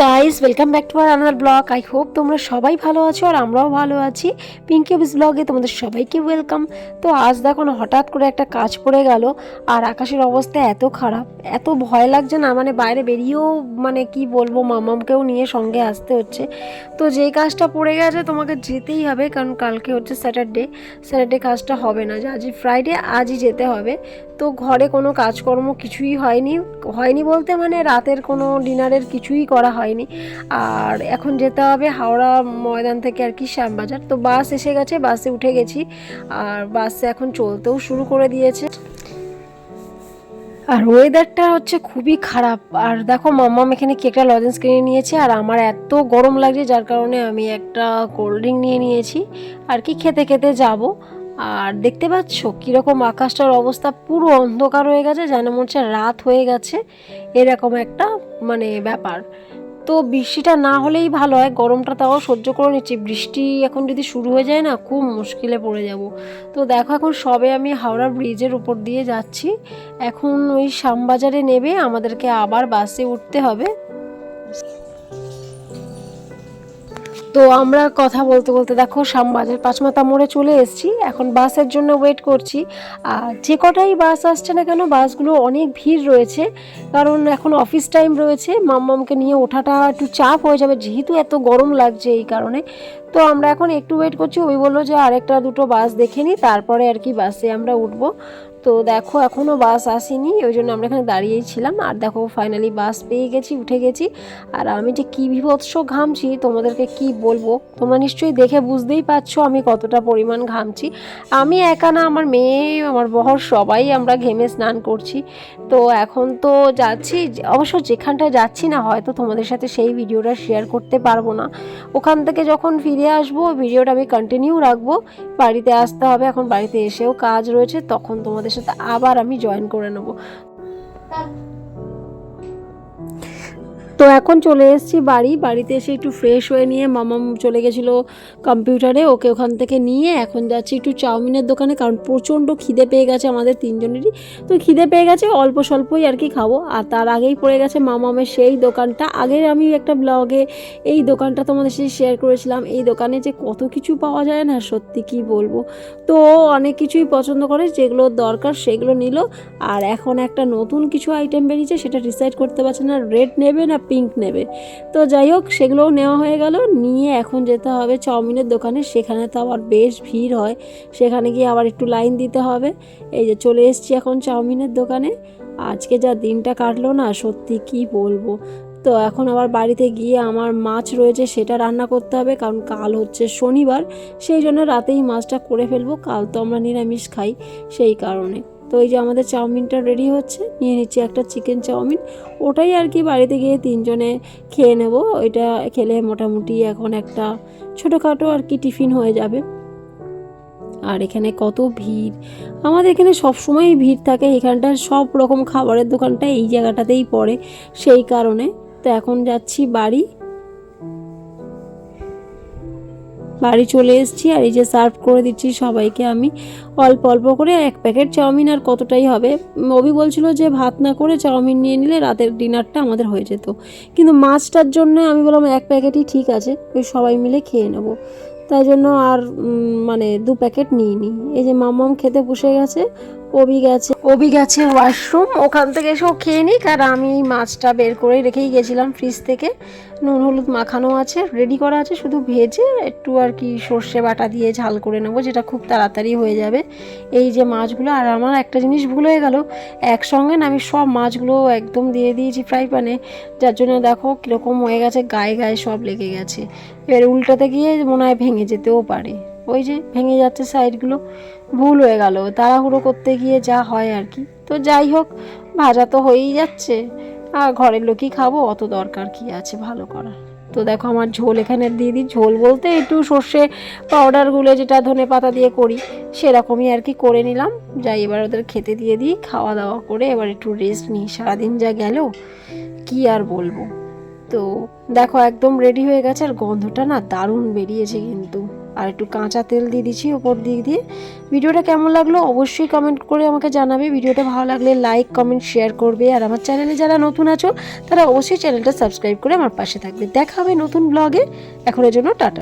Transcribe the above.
Guys welcome back to our another vlog I hope তোমরা সবাই ভালো আছো আর আমরাও ভালো আছি। পিঙ্কি অফিস ব্লগে তোমাদের সবাইকে ওয়েলকাম তো আজ দেখো না, হঠাৎ করে একটা কাজ পড়ে গেল আর আকাশের অবস্থা এত খারাপ। এত ভয় লাগছে না মানে বাইরে বেরিয়েও মানে কি বলব, মামামকেও নিয়ে সঙ্গে আসতে হচ্ছে। তো যেই কাজটা পড়ে গেছে তোমাকে যেতেই হবে, কারণ কালকে হচ্ছে স্যাটারডে স্যাটারডে কাজটা হবে না যে আজই ফ্রাইডে আজই যেতে হবে। তো ঘরে কোনো কাজকর্ম কিছুই হয়নি। হয়নি বলতে মানে রাতের কোনো ডিনারের কিছুই করা হয়নি। আর এখন যেতে হবে হাওড়া ময়দান থেকে আর কি শ্যামবাজার। তো বাস এসে গেছে, বাসে উঠে গেছি। আর বাসে এখন চলতেও শুরু করে দিয়েছে। আর ওয়েদারটা হচ্ছে খুবই খারাপ। আর দেখো, মাম্মাম এখানে কেকটা লজেন্স কিনে নিয়েছে। আর আমার এত গরম লাগছে, যার কারণে আমি একটা কোল্ড ড্রিঙ্ক নিয়ে নিয়েছি। আর কি খেতে খেতে যাব। আর দেখতে পাচ্ছ কীরকম আকাশটার অবস্থা? পুরো অন্ধকার হয়ে গেছে, যেন মনে হচ্ছে রাত হয়ে গেছে। এরকম একটা মানে ব্যাপার। তো বৃষ্টিটা না হলেই ভালো হয়। গরমটা তাও সহ্য করে নিচ্ছি। বৃষ্টি এখন যদি শুরু হয়ে যায় না, খুব মুশকিলে পড়ে যাব। তো দেখো এখন সবে আমি হাওড়া ব্রিজের উপর দিয়ে যাচ্ছি। এখন ওই শ্যামবাজারে নেবে, আমাদেরকে আবার বাসে উঠতে হবে। তো আমরা কথা বলতে বলতে দেখো শ্যামবাজার পাঁচমাথা মোড়ে চলে এসেছি। এখন বাসের জন্য ওয়েট করছি। আর যে কটাই বাস আসছে না কেন, বাসগুলো অনেক ভিড় রয়েছে। কারণ এখন অফিস টাইম রয়েছে। মাম্মামকে নিয়ে ওঠাটা একটু চাপ হয়ে যাবে। যেহেতু এত গরম লাগছে এই কারণে। তো আমরা এখন একটু ওয়েট করছি। ওই বলল যে আরেকটা দুটো বাস দেখে নিই তারপরে আর কি বাসে আমরা উঠবো। তো দেখো এখনও বাস আসেনি, ওই জন্য আমরা এখানে দাঁড়িয়েই ছিলাম। আর দেখো ফাইনালি বাস পেয়ে গেছি, উঠে গেছি। আর আমি যে কী বিভৎস ঘামছি, তোমাদেরকে কি বলব? তোমরা নিশ্চয়ই দেখে বুঝতেই পারছ আমি কতটা পরিমাণ ঘামছি। আমি একা না, আমার মেয়ে, আমার বহর সবাই আমরা ঘেমে স্নান করছি। তো এখন তো যাচ্ছি, অবশ্য যেখানটায় যাচ্ছি না, হয়তো তোমাদের সাথে সেই ভিডিওটা শেয়ার করতে পারব না। ওখান থেকে যখন ফিরে আসব, ভিডিওটা আমি কন্টিনিউ রাখব। বাড়িতে আসতে হবে, এখন বাড়িতে এসেও কাজ রয়েছে, তখন তোমাদের সাথে আবার আমি জয়েন করে নেব। তো এখন চলে এসেছি বাড়ি। বাড়িতে এসে একটু ফ্রেশ হয়ে নিয়ে মামাম চলে গেছিল কম্পিউটারে ওকে ওখান থেকে নিয়ে এখন যাচ্ছি একটু চাউমিনের দোকানে, কারণ প্রচণ্ড খিদে পেয়ে গেছে আমাদের তিনজনেরই। তো খিদে পেয়ে গেছে, অল্প স্বল্পই আর কি খাব। আর তার আগেই পড়ে গেছে মামামের সেই দোকানটা। আগের আমি একটা ব্লগে এই দোকানটা তোমাদের সাথে শেয়ার করেছিলাম। এই দোকানে যে কত কিছু পাওয়া যায় না, সত্যি কি বলব? তো অনেক কিছুই পছন্দ করে, যেগুলো দরকার সেগুলো নিল। আর এখন একটা নতুন কিছু আইটেম বেরিয়েছে, সেটা ডিসাইড করতে পারছে না রেড নেবে না পিঙ্ক নেবে। তো যাই হোক সেগুলোও নেওয়া হয়ে গেল। নিয়ে এখন যেতে হবে চাউমিনের দোকানে। সেখানে তো আবার বেশ ভিড় হয়। সেখানে গিয়ে আবার একটু লাইন দিতে হবে। এই যে চলে এসেছি এখন চাউমিনের দোকানে। আজকে যা দিনটা কাটলো না, সত্যি কি বলব। তো এখন আবার বাড়িতে গিয়ে আমার মাছ রয়েছে, সেটা রান্না করতে হবে। কারণ কাল হচ্ছে শনিবার। সেই জন্য রাতেই মাছটা করে ফেলব। কাল তো আমরা নিরামিষ খাই। সেই কারণে। তো এই যে আমাদের চাউমিনটা রেডি হচ্ছে, নিয়ে নিচ্ছি একটা চিকেন চাউমিন। ওটাই আর কি বাড়িতে গিয়ে তিনজনে খেয়ে নেব। ওইটা খেলে মোটামুটি এখন একটা ছোটোখাটো আর কি টিফিন হয়ে যাবে। আর এখানে কত ভিড়। আমাদের এখানে সবসময়ই ভিড় থাকে। এখানটা সব রকম খাবারের দোকানটা এই জায়গাটাতেই পড়ে সেই কারণে। তো এখন যাচ্ছি বাড়ি। বাড়ি চলে এসেছি আর এই যে সার্ভ করে দিচ্ছি সবাইকে আমি অল্প অল্প করে এক প্যাকেট চাউমিন আর কতটাই হবে? অভি বলছিল যে ভাত না করে চাউমিন নিয়ে নিলে রাতের ডিনারটা আমাদের হয়ে যেত। কিন্তু মাছটার জন্য আমি বললাম এক প্যাকেটই ঠিক আছে, ওই সবাই মিলে খেয়ে নেব। তাই জন্য আর মানে দু প্যাকেট নিয়ে নিই এই যে মাম খেতে বসে গেছে অবি গেছে অবি গেছে ওয়াশরুম ওখান থেকে এসেও খেয়ে নিক। আর আমি মাছটা বের করে রেখেই গেছিলাম ফ্রিজ থেকে। নুন, হলুদ মাখানো আছে রেডি করা আছে, শুধু ভেজে একটু আর কি সর্ষে বাটা দিয়ে ঝাল করে নেব, যেটা খুব তাড়াতাড়ি হয়ে যাবে। এই যে মাছগুলো, আর আমার একটা জিনিস ভুল হয়ে গেল। একসঙ্গে না আমি সব মাছগুলো একদম দিয়ে দিয়েছি ফ্রাই প্যানে যার জন্য দেখো কীরকম হয়ে গেছে, গায়ে গায়ে সব লেগে গেছে। এবার উল্টাতে গিয়ে মনে হয় ভেঙে যেতেও পারে। ওই যে ভেঙে যাচ্ছে সাইডগুলো ভুল হয়ে গেল। তাড়াহুড়ো করতে গিয়ে যা হয় আর কি। তো যাই হোক, ভাজা তো হয়েই যাচ্ছে। আর ঘরের লোকই খাব, অত দরকার কি আছে ভালো করার। তো দেখো আমার ঝোল এখানে দিয়ে দিই। ঝোল বলতে একটু সর্ষে পাউডারগুলো যেটা ধনে পাতা দিয়ে করি, সেরকমই আর কি করে নিলাম। যাই, এবার ওদের খেতে দিয়ে দিই খাওয়া দাওয়া করে এবার একটু রেস্ট নিই। সারাদিন যা গেল, কি আর বলব। তো দেখো একদম রেডি হয়ে গেছে, আর গন্ধটা না দারুণ বেরিয়েছে কিন্তু। আর একটু কাঁচা তেল দিয়ে দিচ্ছি, ওপর দিক দিয়ে। ভিডিওটা কেমন লাগল অবশ্যই কমেন্ট করে আমাকে জানাবে। ভিডিওটা ভালো লাগলে লাইক কমেন্ট শেয়ার করবে। আর আমার চ্যানেলে যারা নতুন আছো, তারা অবশ্যই চ্যানেলটা সাবস্ক্রাইব করে আমার পাশে থাকবে। দেখা হবে নতুন ব্লগে এখনের জন্য টাটা।